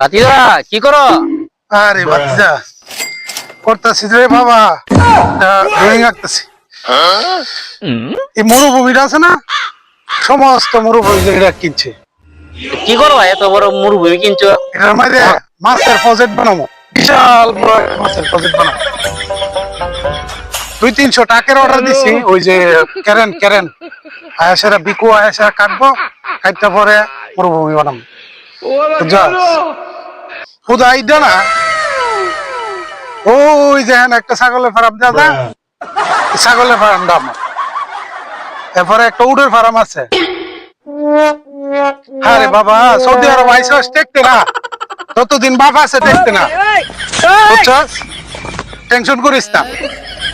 ভাতিজা কি করো? আরে বাচ্চা করতেছি রে বাবা। ড্রয়িং আঁকতেছি। এই মরুভূমিটা আছে না? সমস্ত মরুভূমি কিনছে। কি করো এত বড় মরুভূমি কিনছো? এটার মধ্যে মাছের প্রজেক্ট বানাবো। বিশাল বড় মাছের প্রজেক্ট বানাবো। দুই তিনশো টাকার অর্ডার দিছি ওই যে কেরেন কেরেন। আয়াসেরা বিকু আয়াসেরা কাটবো কাটতে পরে মরুভূমি বানাবো। বুঝছস? শুধু না। ওই যে হ্যাঁ একটা ছাগলের ফার্ম দাদা ছাগলের ফার্মটা আমার। এরপরে একটা ফার্ম আছে। আরে বাবা সৌদি আরব আইসস দেখতে না। ততদিন বাপ আছে দেখতে না। বুঝছস? টেনশন করিস না।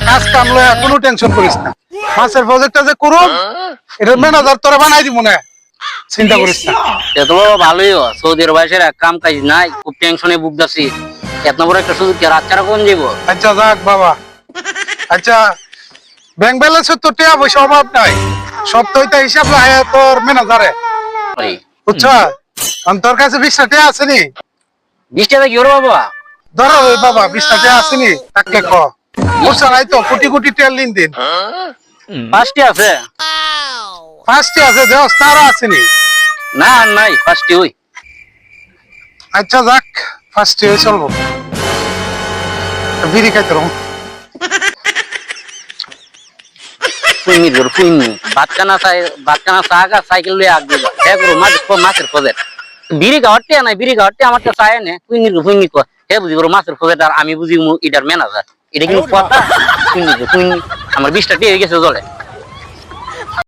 কাজ কাম লয়া কোনো টেনশন করিস না। মাছের প্রজেক্টটা যে করুন এটা ম্যানেজার তোরা বানাই দিব না। চিন্তা করিস না। সে তো বাবা ভালোই হ সৌদি আরব এসে কাম কাজ নাই খুব টেনশনে ভুগতাছি। এত বড় একটা সুযোগ কি রাতচারা কোন যাব আচ্ছা যাক বাবা। আচ্ছা ব্যাংক ব্যালেন্স তো টিয়া পয়সা অভাব নাই। সপ্তাহটা হিসাব লাগে তোর ম্যানেজারে বুঝছ? তোর কাছে বিশটা টিয়া আছে নি? বিশ টাকা কি বাবা? ধরো ওই বাবা বিশটা টিয়া আছে নি? তাকে ক। বুঝছ নাই তো কোটি কোটি টিয়া লিন দিন পাঁচটি আছে। পাঁচটি আছে দেওস তারও আছে নি না নাই পাঁচটি ওই। আচ্ছা যাক ফার্স্ট হয়ে চলবো। বিড়ি খাইতে রকম ফুইনি ধর ফুইনি বাচ্চা না চাই বাচ্চা না চাগা সাইকেল লয়ে আগ দিবা। হে করো মাছ মাছের খোঁজের। বিড়ি গাওয়ারতে নাই বিড়ি গাওয়ারতে আমার তো চায় নে। ফুইনি ফুইনি কো। হে বুঝি করো মাছের খোঁজের আর আমি বুঝি মু ইটার ম্যানেজার এটা কিন্তু কথা? ফুইনি ফুইনি আমার বিশটা টিয়ে গেছে জলে।